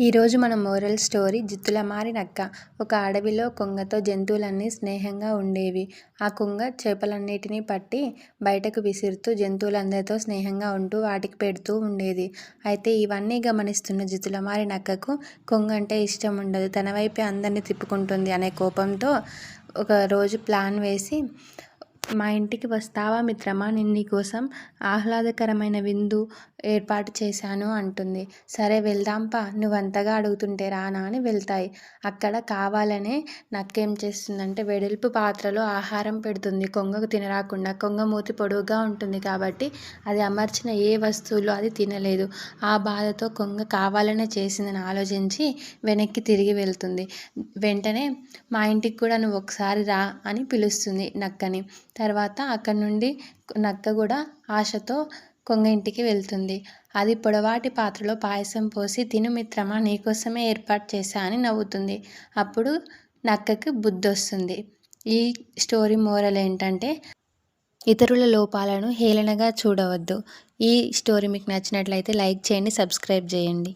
ఈరోజు మన moral story జిత్తుల మారి నక్క ఒక అడవిలో కొంగతో జంతువులన్నీ స్నేహంగా ఉండేవి. ఆ కొంగ చేపలన్నిటినీ పట్టి బయటకు విసురుతూ జంతువులందరితో స్నేహంగా ఉంటూ వాటికి పెడుతూ ఉండేది. అయితే ఇవన్నీ గమనిస్తున్న జిత్తుల మారి నక్కకు కొంగ అంటే ఇష్టం ఉండదు. తన వైపే అందరినీ తిప్పుకుంటుంది అనే కోపంతో ఒక రోజు ప్లాన్ వేసి మా ఇంటికి వస్తావా మిత్రమా? నేను నీకోసం ఆహ్లాదకరమైన విందు ఏర్పాటు చేశాను అంటుంది. సరే వెళ్దాంపా నువ్వంతగా అడుగుతుంటే రానా అని వెళ్తాయి. అక్కడ కావాలనే నక్కేం చేస్తుందంటే వెడల్పు పాత్రలో ఆహారం పెడుతుంది. కొంగకు తినరాకుండా కొంగ మూతి పొడవుగా ఉంటుంది కాబట్టి అది అమర్చిన ఏ వస్తువులు అది తినలేదు. ఆ బాధతో కొంగ కావాలనే చేసిందని ఆలోచించి వెనక్కి తిరిగి వెళ్తుంది. వెంటనే మా ఇంటికి కూడా నువ్వు ఒకసారి రా అని పిలుస్తుంది నక్కని. తర్వాత అక్కడ నుండి నక్క కూడా ఆశతో కొంగ ఇంటికి వెళ్తుంది. అది పొడవాటి పాత్రలో పాయసం పోసి తిను మిత్రమా నీకోసమే ఏర్పాటు చేశా అని నవ్వుతుంది. అప్పుడు నక్కకి బుద్ధి వస్తుంది ఈ స్టోరీ మోరల్ ఏంటంటే ఇతరుల లోపాలను హేళనగా చూడవద్దు. ఈ స్టోరీ మీకు నచ్చినట్లయితే లైక్ చేయండి సబ్స్క్రైబ్ చేయండి.